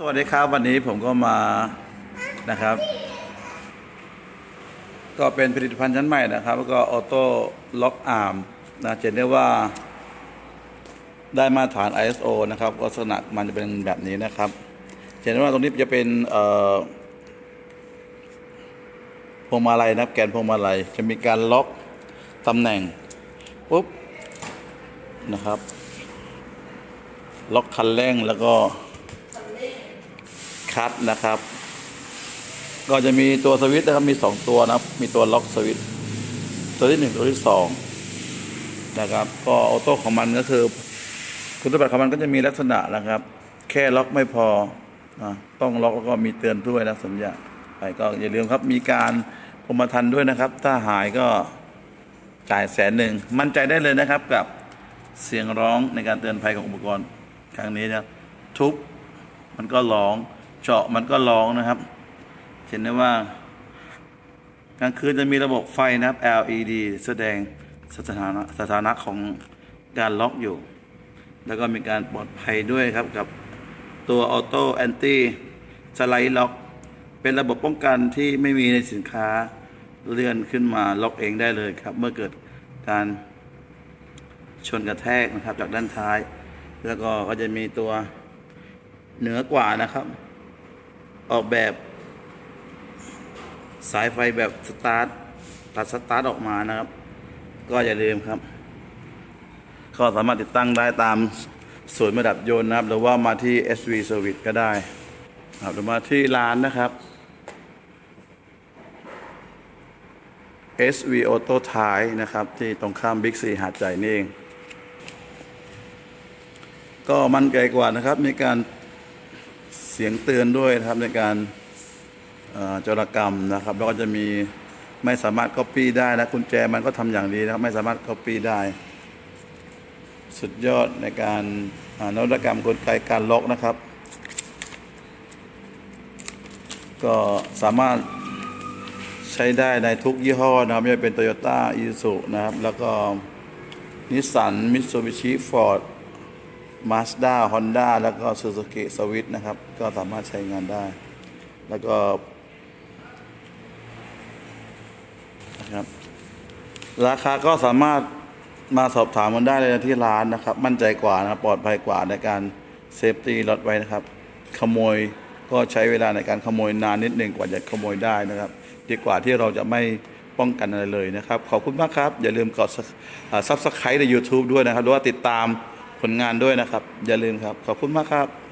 สวัสดีครับวันนี้ผมก็มานะครับ ก็เป็นผลิตภัณฑ์ชั้นใหม่นะครับ แล้วก็ออโต้ล็อกอาร์มนะจะเห็นได้ว่า ได้มาตรฐาน ISO นะครับลักษณะมันจะเป็นแบบนี้นะครับเห็นได้ว่าตรงนี้จะเป็นพวงมาลัยนะครับ แกนพวงมาลัยจะมีการล็อกตำแหน่งปุ๊บนะครับ ล็อกคันเร่งแล้วก็ คัดนะครับ ก็จะมีตัวสวิตช์นะครับมีสองตัวนะครับ มีตัวล็อกสวิตช์ตัวที่หนึ่งตัวที่สองนะครับ ก็ออโต้ของมันก็คือ คุณสมบัติของมันก็จะมีลักษณะนะครับ แค่ล็อกไม่พออะต้องล็อกแล้วก็มีเตือนด้วยนะสัญญาไปก็อย่าลืมครับมีการพรมทันด้วยนะครับ ถ้าหายก็จ่ายแสนหนึ่งมั่นใจได้เลยนะครับกับเสียงร้องในการเตือนภัยของอุปกรณ์ ครั้งนี้นะทุบมันก็ร้อง เจาะมันก็ร้องนะครับเห็นได้ว่ากลางคืนจะมีระบบไฟนะครับ LED แสดงสถานะสถานะของการล็อกอยู่ แล้วก็มีการปลอดภัยด้วยครับกับตัวออโต้แอนตี้สไลด์ล็อก เป็นระบบป้องกันที่ไม่มีในสินค้าเลื่อนขึ้นมาล็อกเองได้เลยครับ เมื่อเกิดการชนกระแทกนะครับจากด้านท้าย แล้วก็ก็จะมีตัวเหนือกว่านะครับ ออกแบบสายไฟแบบสตาร์ทตัดสตาร์ทออกมานะครับ ก็อย่าลืมครับก็สามารถติดตั้งได้ตามศูนย์ระดับยนต์นะครับ หรือว่ามาที่ SV Service ก็ได้ครับหรือมาที่ร้านนะครับ SV Auto t i e นะครับ ที่ตรงข้ามบิ๊กซีหาดใหญ่นี่เอง ก็มันไกลกว่านะครับ มีการ สียงเตือนด้วยนะครับในการจรกรรมนะครับ แล้วก็จะมีไม่สามารถ Copy ได้นะกุญแจมันก็ทำอย่างดีนะครับ ไม่สามารถ Copy ได้ สุดยอดในการนวัตกรรมกลไกการล็อกนะครับ ก็สามารถใช้ได้ในทุกยี่ห้อนะครับไม่ว่าเป็น Toyota i s u นะครับ แล้วก็นิสสันมิตซูบิชิฟอร์ด มาสด้าฮอนด้าแล้วก็ซูซูกิสวิตนะครับ ก็สามารถใช้งานได้ แล้วก็นะครับราคาก็สามารถมาสอบถามกันได้เลยนะที่ร้านนะครับ มั่นใจกว่านะปลอดภัยกว่าในการเซฟตี้รถไว้นะครับ ขโมยก็ใช้เวลาในการขโมยนานนิดหนึ่งกว่าจะขโมยได้นะครับ ดีกว่าที่เราจะไม่ป้องกันอะไรเลยนะครับ ขอบคุณมากครับ อย่าลืมกดซับสไครต์ใน YouTube ด้วยนะครับหรือว่าติดตาม ผลงานด้วยนะครับ อย่าลืมครับ ขอบคุณมากครับ